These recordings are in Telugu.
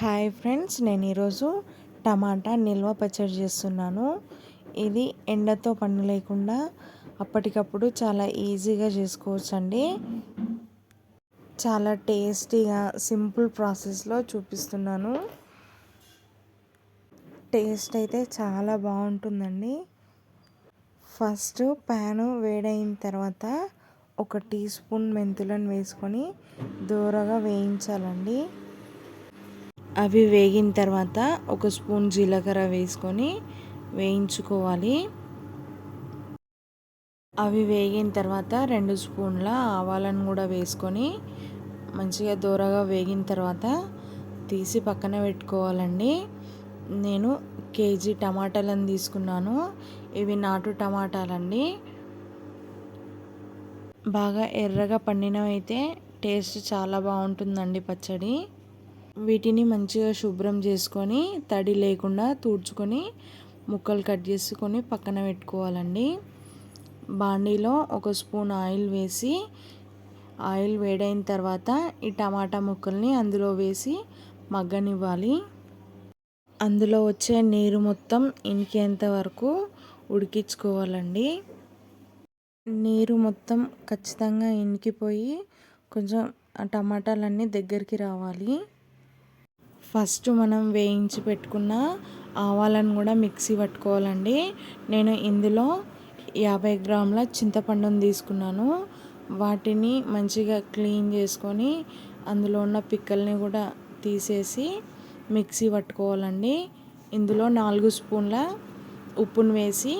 హాయ్ ఫ్రెండ్స్ నేను ఈరోజు టమాటా నిల్వ పచ్చడి చేస్తున్నాను. ఇది ఎండతో పని లేకుండా అప్పటికప్పుడు చాలా ఈజీగా చేసుకోవచ్చు అండి చాలా టేస్టీగా సింపుల్ ప్రాసెస్లో చూపిస్తున్నాను. టేస్ట్ అయితే చాలా బాగుంటుందండి. ఫస్ట్ ప్యాను వేడైన తర్వాత ఒక టీ స్పూన్ మెంతులను వేసుకొని దూరగా వేయించాలండి. అవి వేగిన తర్వాత ఒక స్పూన్ జీలకర్ర వేసుకొని వేయించుకోవాలి. అవి వేగిన తర్వాత రెండు స్పూన్ల ఆవాలను కూడా వేసుకొని మంచిగా దూరగా వేగిన తర్వాత తీసి పక్కన పెట్టుకోవాలండి. నేను కేజీ టమాటాలను తీసుకున్నాను. ఇవి నాటు టమాటాలండి. బాగా ఎర్రగా పండినవైతే టేస్ట్ చాలా బాగుంటుందండి పచ్చడి. వీటిని మంచిగా శుభ్రం చేసుకొని తడి లేకుండా తుడుచుకొని ముక్కలు కట్ చేసుకొని పక్కన పెట్టుకోవాలండి. బాండీలో ఒక స్పూన్ ఆయిల్ వేసి ఆయిల్ వేడైన తర్వాత ఈ టమాటా ముక్కల్ని అందులో వేసి మగ్గనివ్వాలి. అందులో వచ్చే నీరు మొత్తం ఇంకేంత వరకు ఉడికించుకోవాలండి. నీరు మొత్తం ఖచ్చితంగా ఇంకిపోయి కొంచెం టమాటాలన్నీ దగ్గరికి రావాలి. ఫస్ట్ మనం వేయించి పెట్టుకున్న ఆవాలను కూడా మిక్సీ పట్టుకోవాలండి. నేను ఇందులో యాభై గ్రాముల చింతపండును తీసుకున్నాను. వాటిని మంచిగా క్లీన్ చేసుకొని అందులో ఉన్న పిక్కల్ని కూడా తీసేసి మిక్సీ పట్టుకోవాలండి. ఇందులో నాలుగు స్పూన్ల ఉప్పును వేసి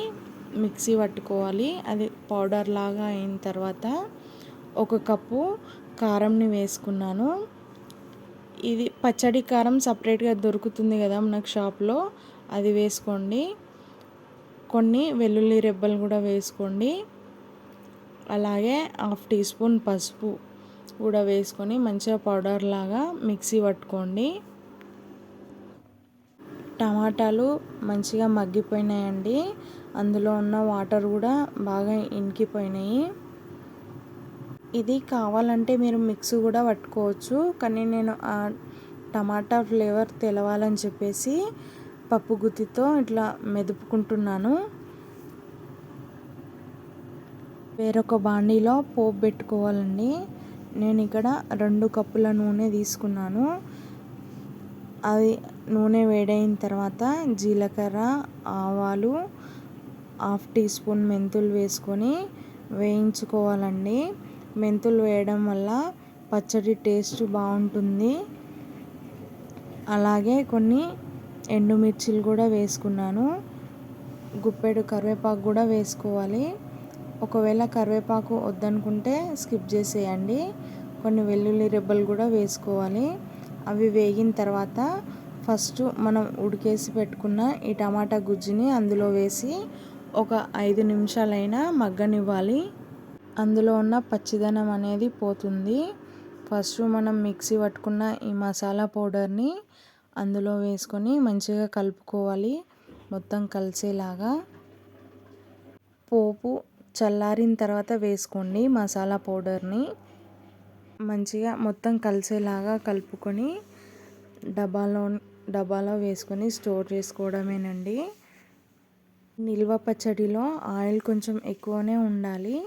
మిక్సీ పట్టుకోవాలి. అది పౌడర్ లాగా అయిన తర్వాత ఒక కప్పు కారంని వేసుకున్నాను. ఇది పచ్చడి కారం సపరేట్గా దొరుకుతుంది కదా మనకు షాప్లో అది వేసుకోండి. కొన్ని వెల్లుల్లి రెబ్బలు కూడా వేసుకోండి. అలాగే హాఫ్ టీ స్పూన్ పసుపు కూడా వేసుకొని మంచిగా పౌడర్ లాగా మిక్సీ పట్టుకోండి. టమాటాలు మంచిగా మగ్గిపోయినాయండి. అందులో ఉన్న వాటర్ కూడా బాగా ఇంకిపోయినాయి ఇది కావాలంటే మీరు మిక్స్ కూడా పట్టుకోవచ్చు. కానీ నేను ఆ టమాటా ఫ్లేవర్ తెలవాలని చెప్పేసి పప్పు గుత్తితో ఇట్లా మెదుపుకుంటున్నాను. వేరొక బాండీలో పోపు పెట్టుకోవాలండి. నేను ఇక్కడ రెండు కప్పుల నూనె తీసుకున్నాను. అది నూనె వేడైన తర్వాత జీలకర్ర ఆవాలు హాఫ్ టీ స్పూన్ మెంతులు వేసుకొని వేయించుకోవాలండి. మెంతులు వేయడం వల్ల పచ్చడి టేస్ట్ బాగుంటుంది. అలాగే కొన్ని ఎండుమిర్చిలు కూడా వేసుకున్నాను. గుప్పెడు కరివేపాకు కూడా వేసుకోవాలి. ఒకవేళ కరివేపాకు వద్దనుకుంటే స్కిప్ చేసేయండి. కొన్ని వెల్లుల్లి రెబ్బలు కూడా వేసుకోవాలి. అవి వేగిన తర్వాత ఫస్ట్ మనం ఉడికేసి పెట్టుకున్న ఈ టమాటా గుజ్జుని అందులో వేసి ఒక ఐదు నిమిషాలైనా మగ్గనివ్వాలి. అందులో ఉన్న పచ్చిదనం అనేది పోతుంది. ఫస్ట్ మనం మిక్సీ పట్టుకున్న ఈ మసాలా పౌడర్ని అందులో వేసుకొని మంచిగా కలుపుకోవాలి. మొత్తం కలిసేలాగా. పోపు చల్లారిన తర్వాత వేసుకోండి మసాలా పౌడర్ని. మంచిగా మొత్తం కలిసేలాగా కలుపుకొని డబ్బాలో డబ్బాలో వేసుకొని స్టోర్ చేసుకోవడమేనండి. నిల్వ పచ్చడిలో ఆయిల్ కొంచెం ఎక్కువనే ఉండాలి.